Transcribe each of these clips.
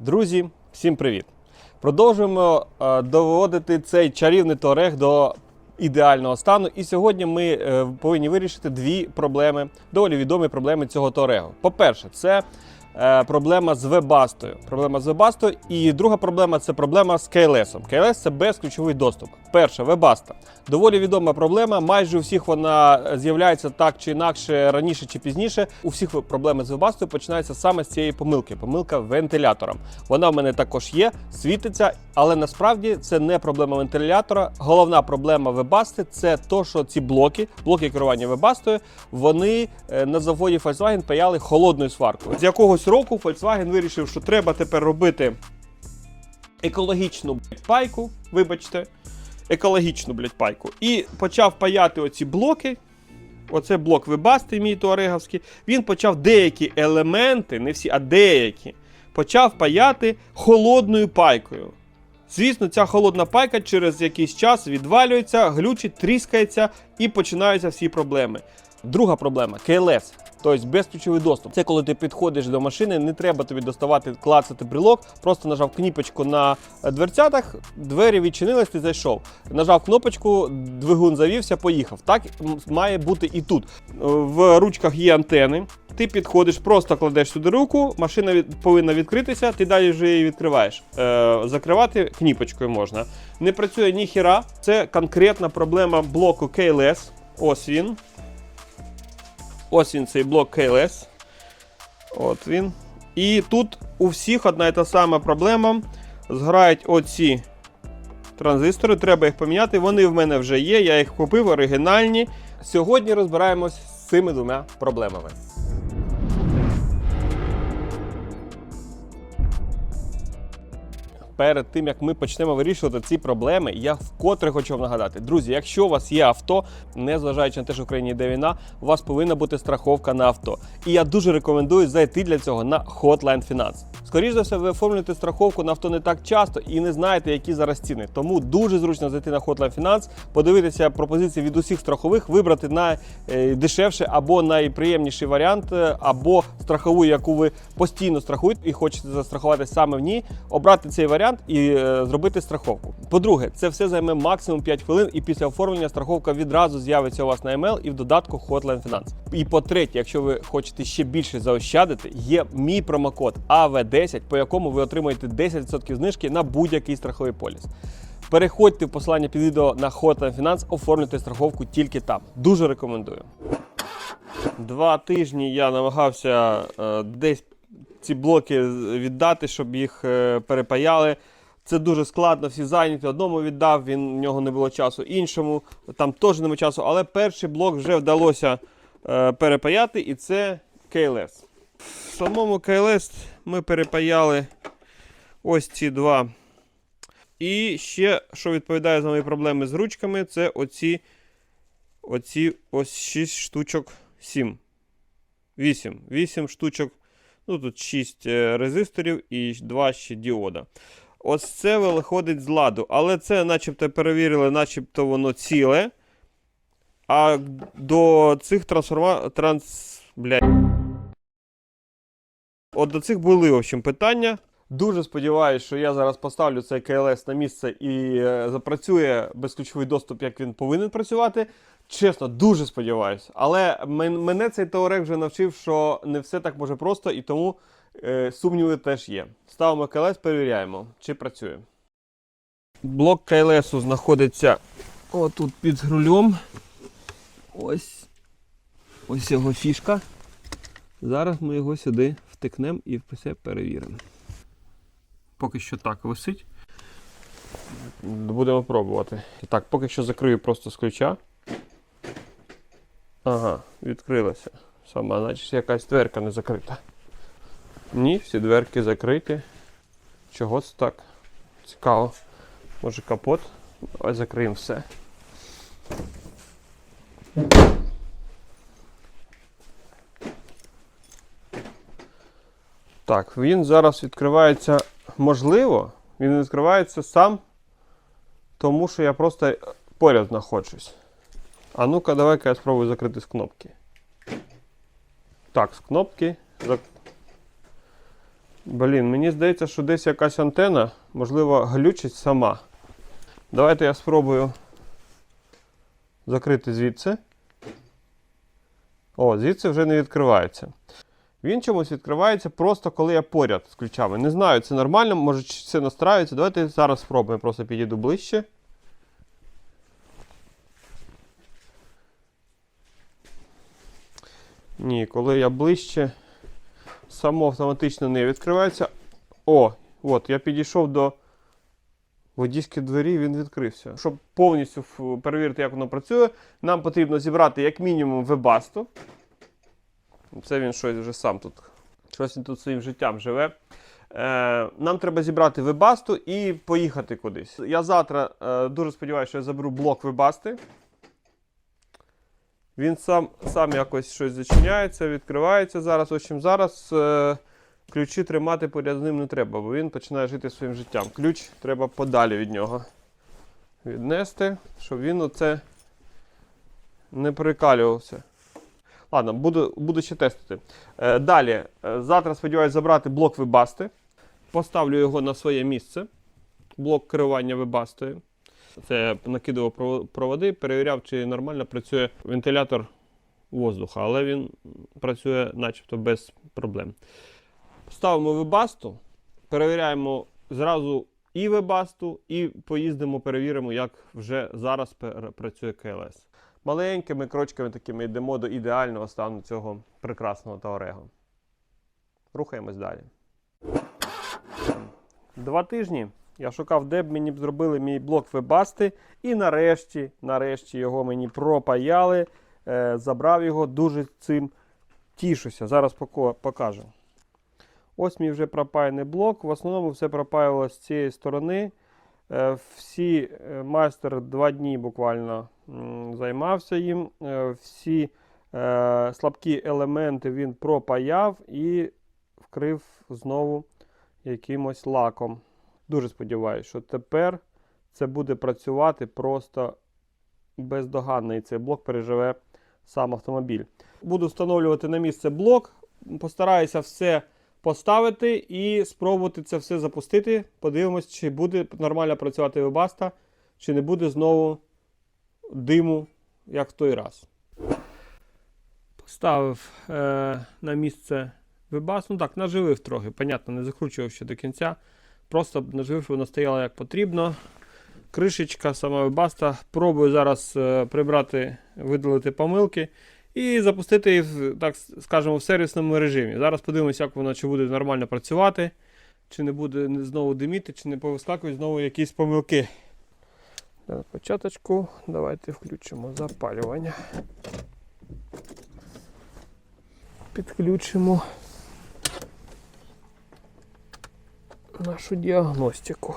Друзі, всім привіт! Продовжуємо е, доводити цей чарівний туарег до ідеального стану. І сьогодні ми е, повинні вирішити дві проблеми, доволі відомі проблеми цього туарегу. По-перше, це проблема з вебастою. Проблема з вебастою. І друга проблема це проблема з KLS. KLS – це безключовий доступ. Перша вебаста. Доволі відома проблема. Майже у всіх вона з'являється так чи інакше, раніше чи пізніше. У всіх проблеми з вебастою починаються саме з цієї помилки. Помилка вентилятора. Вона в мене також є, світиться, але насправді це не проблема вентилятора. Головна проблема вебасти це то, що ці блоки, блоки керування вебастою, вони е, на заводі Volkswagen паяли холодною сваркою. З якогось року Volkswagen вирішив, що треба тепер робити екологічну блядь, пайку, вибачте, екологічну блядь, пайку. І почав паяти оці блоки. Оце блок вебасти, мій туареговський. Він почав деякі елементи, не всі, а деякі, почав паяти холодною пайкою. Звісно, ця холодна пайка через якийсь час відвалюється, глючить, тріскається і починаються всі проблеми. Друга проблема KLS, тобто безключовий доступ. Це коли ти підходиш до машини, не треба тобі доставати, клацати брелок, просто нажав кнопочку на е, дверцятах, двері відчинились, ти зайшов. Нажав кнопочку, двигун завівся, поїхав. Так має бути і тут. Е, В ручках є антени. Ти підходиш, просто кладеш сюди руку, машина від, повинна відкритися, ти далі вже її відкриваєш. Е, закривати кніпочкою можна. Не працює ніхіра. Це конкретна проблема блоку KLS. Ось він. Ось він цей блок KLS. От він. І тут у всіх одна і та сама проблема. Зграють оці транзистори, треба їх поміняти. Вони в мене вже є, я їх купив оригінальні. Сьогодні розбираємось з цими двома проблемами. Перед тим як ми почнемо вирішувати ці проблеми, я вкотре хочу вам нагадати, друзі, якщо у вас є авто, незважаючи на те, що в країні йде війна, у вас повинна бути страховка на авто. І я дуже рекомендую зайти для цього на Hotline Finance. Скоріше за все, ви оформлюєте страховку на авто не так часто і не знаєте, які зараз ціни. Тому дуже зручно зайти на Hotline Finance, подивитися пропозиції від усіх страхових, вибрати найдешевше або найприємніший варіант, е, або страхову, яку ви постійно страхуєте і хочете застрахувати саме в ній, обрати цей варіант і е, зробити страховку. По-друге, це все займе максимум 5 хвилин, і після оформлення страховка відразу з'явиться у вас на email і в додатку Hotline Finance. І по-третє, якщо ви хочете ще більше заощадити, є мій промокод AV10, по якому ви отримуєте 10% знижки на будь-який страховий поліс. Переходьте в посилання під відео на Hotline Finance, оформлюйте страховку тільки там. Дуже рекомендую. Два тижні я намагався е, десь ці блоки віддати, щоб їх е, перепаяли. Це дуже складно, всі зайняті. Одному віддав, він в нього не було часу, іншому там теж немає часу. Але перший блок вже вдалося е, перепаяти, і це KLS. В самому KLS ми перепаяли ось ці два. І ще, що відповідає за мої проблеми з ручками, це оці, оці ось 6 штучок 7. 8. 8 штучок. Ну, тут 6 резисторів і 2 ще діода. Ось це виходить з ладу. Але це начебто перевірили, начебто воно ціле. А до цих трансформа... транс... Блядь. От до цих були, в общем, питання. Дуже сподіваюся, що я зараз поставлю цей КЛС на місце і е, запрацює безключовий доступ, як він повинен працювати. Чесно, дуже сподіваюся. Але мене цей теорем вже навчив, що не все так може просто, і тому е, сумніви теж є. Ставимо КЛС, перевіряємо, чи працює. Блок КЛС знаходиться отут під рулем. Ось. Ось його фішка. Зараз ми його сюди втикнемо і все перевіримо. Поки що так висить. Будемо пробувати. Так, поки що закрию просто з ключа. Ага, відкрилася. Сама, значить якась дверка не закрита. Ні, всі дверки закриті. Чого це так? Цікаво. Може капот? Давай закриємо все. Так, він зараз відкривається. Можливо, він відкривається сам, тому що я просто поряд знаходжусь. А ну-ка, давай-ка я спробую закрити з кнопки. Так, з кнопки. Блін, мені здається, що десь якась антена, можливо, глючить сама. Давайте я спробую закрити звідси. О, звідси вже не відкривається. Він чомусь відкривається просто коли я поряд з ключами. Не знаю, це нормально, може це настраюється. Давайте зараз спробуємо, просто підійду ближче. Ні, коли я ближче, само автоматично не відкривається. О, от, я підійшов до водійської двері, він відкрився. Щоб повністю перевірити, як воно працює, нам потрібно зібрати як мінімум вебасту. Це він щось вже сам тут. Щось він тут своїм життям живе. Е, нам треба зібрати вебасту і поїхати кудись. Я завтра е, дуже сподіваюся, що я заберу блок вебасти. Він сам, сам якось щось зачиняється, відкривається зараз. В общем, зараз е, ключі тримати поряд з ним не треба, бо він починає жити своїм життям. Ключ треба подалі від нього віднести, щоб він оце не прикалювався. Ладно, буду, буду ще тестити. Е, далі, е, завтра сподіваюся забрати блок вебасти. Поставлю його на своє місце. Блок керування вебастою. Це накидував проводи, перевіряв, чи нормально працює вентилятор воздуха, але він працює начебто без проблем. Ставимо вебасту, перевіряємо зразу і вебасту, і поїздимо, перевіримо, як вже зараз працює КЛС. Маленькими крочками такими йдемо до ідеального стану цього прекрасного Таорега. Рухаємось далі. Два тижні я шукав, де б мені зробили мій блок вебасти. І нарешті, нарешті його мені пропаяли. Е, забрав його, дуже цим тішуся. Зараз покажу. Ось мій вже пропаяний блок. В основному все пропаювалося з цієї сторони. Е, всі е, майстер два дні буквально займався їм. Всі слабкі елементи він пропаяв і вкрив знову якимось лаком. Дуже сподіваюся, що тепер це буде працювати просто бездоганно, і цей блок переживе сам автомобіль. Буду встановлювати на місце блок, постараюся все поставити і спробувати це все запустити. Подивимось, чи буде нормально працювати вебаста, чи не буде знову диму, як в той раз. Поставив е, на місце вебас. Ну так, наживив трохи, понятно, не закручував ще до кінця. Просто наживив, воно стояло як потрібно. Кришечка, сама вебаста. Пробую зараз е, прибрати, видалити помилки і запустити її, так скажемо, в сервісному режимі. Зараз подивимося, як воно чи буде нормально працювати, чи не буде знову диміти, чи не повискакують знову якісь помилки. На початочку давайте включимо запалювання. Підключимо нашу діагностику.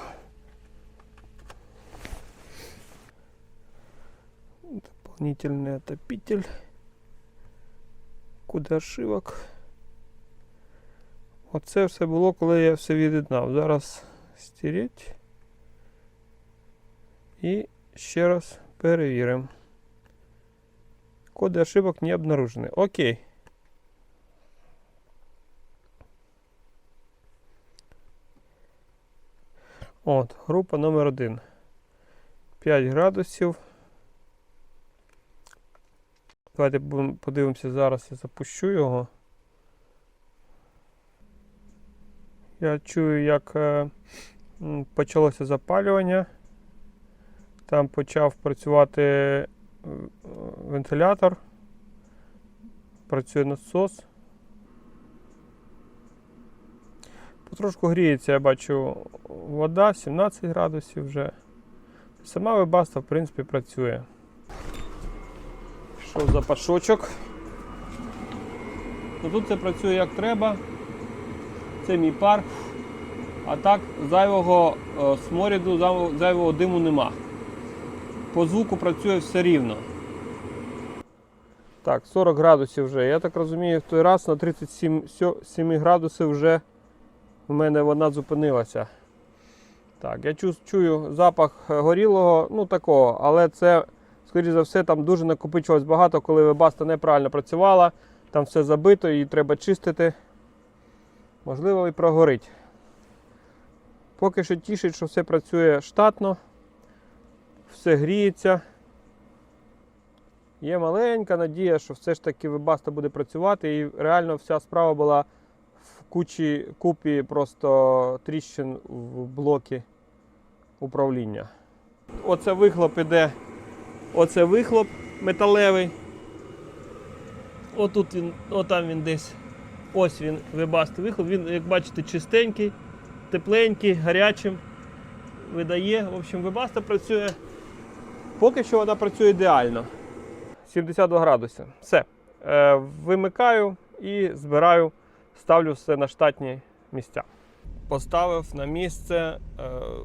Дополнительный отопитель. Куди ошибок. Оце все було, коли я все від'єднав. Зараз стереть. І ще раз перевіримо. Коди ошибок не обнаружені. Окей. От, група номер один. 5 градусів. Давайте подивимося зараз, я запущу його. Я чую, як е, почалося запалювання. Там почав працювати е, вентилятор. Працює насос. Потрошку гріється, я бачу, вода 17 градусів вже. Сама вебаста, в принципі, працює. Пішов запашочок. Ну, тут це працює як треба. Це мій пар. А так зайвого е, сморіду, зайвого диму нема. По звуку працює все рівно. Так, 40 градусів вже. Я так розумію, в той раз на 37 градусів вже в мене вона зупинилася. Так, я чу- чую запах е, горілого, ну такого, але це, скоріш за все, там дуже накопичувалось багато, коли вебаста неправильно працювала, там все забито, її треба чистити. Можливо, і прогорить. Поки що тішить, що все працює штатно, все гріється. Є маленька надія, що все ж таки Webasto буде працювати, і реально вся справа була кучі купі просто тріщин в блокі управління. Оце вихлоп іде. Оце вихлоп металевий. Отут він, отам він десь. Ось він, вебастий вихлоп. Він, як бачите, чистенький, тепленький, гарячим. Видає. В общем, вебаста працює. Поки що вона працює ідеально. 72 градуси. Все. Е, вимикаю і збираю, ставлю все на штатні місця. Поставив на місце, е,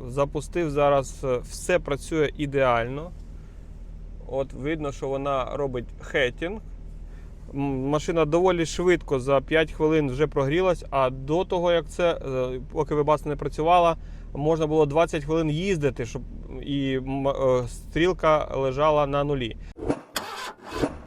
запустив зараз, е, все працює ідеально. От видно, що вона робить хетінг. Машина доволі швидко за 5 хвилин вже прогрілась, а до того, як це, е, поки вебаста не працювала, можна було 20 хвилин їздити, щоб і стрілка лежала на нулі.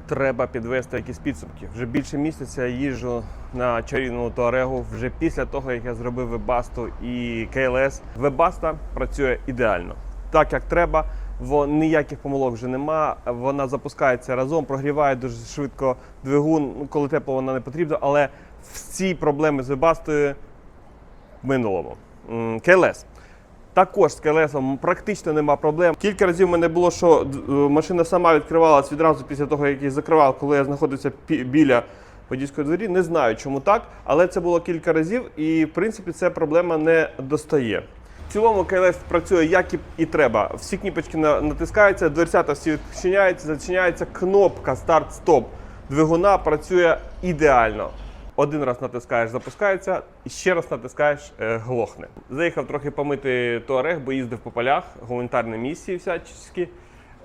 Треба підвести якісь підсумки. Вже більше місяця я їжджу на чарівному Туарегу. Вже після того, як я зробив Вебасту і КЛС, Вебаста працює ідеально. Так як треба, во ніяких помилок вже нема. Вона запускається разом, прогріває дуже швидко двигун, коли тепло вона не потрібна, але всі проблеми з Вебастою в минулому. КЛС. Також з КЛСом практично нема проблем. Кілька разів мене було, що е, машина сама відкривалась відразу після того, як її закривав, коли я знаходився біля водійської двері. Не знаю, чому так, але це було кілька разів, і в принципі ця проблема не достає. В цілому КЛС працює як і, і треба. Всі кнопочки на- натискаються, дверцята всі відчиняються, зачиняється кнопка старт-стоп двигуна працює ідеально. Один раз натискаєш, запускається, і ще раз натискаєш, е, глохне. Заїхав трохи помити туарег, бо їздив по полях, гуманітарні місії всячески.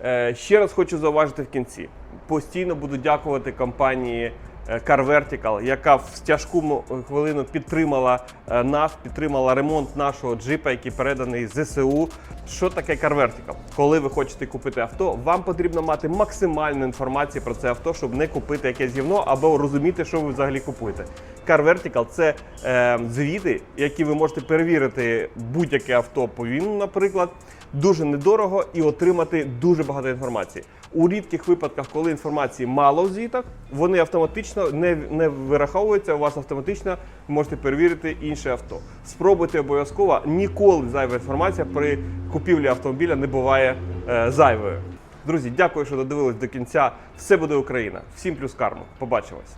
Е, ще раз хочу зауважити в кінці. Постійно буду дякувати компанії Car Vertical, яка в тяжку хвилину підтримала е, нас, підтримала ремонт нашого джипа, який переданий ЗСУ. Що таке Car Vertical? Коли ви хочете купити авто, вам потрібно мати максимальну інформацію про це авто, щоб не купити якесь гівно або розуміти, що ви взагалі купуєте. Car Vertical – це е, звіти, які ви можете перевірити будь-яке авто по ВІНу, наприклад, дуже недорого і отримати дуже багато інформації. У рідких випадках, коли інформації мало в звітах, вони автоматично не, не вираховуються. У вас автоматично можете перевірити інше авто. Спробуйте обов'язково. Ніколи зайва інформація при купівлі автомобіля не буває е, зайвою. Друзі, дякую, що додивились до кінця. Все буде Україна. Всім плюс карму. Побачимось.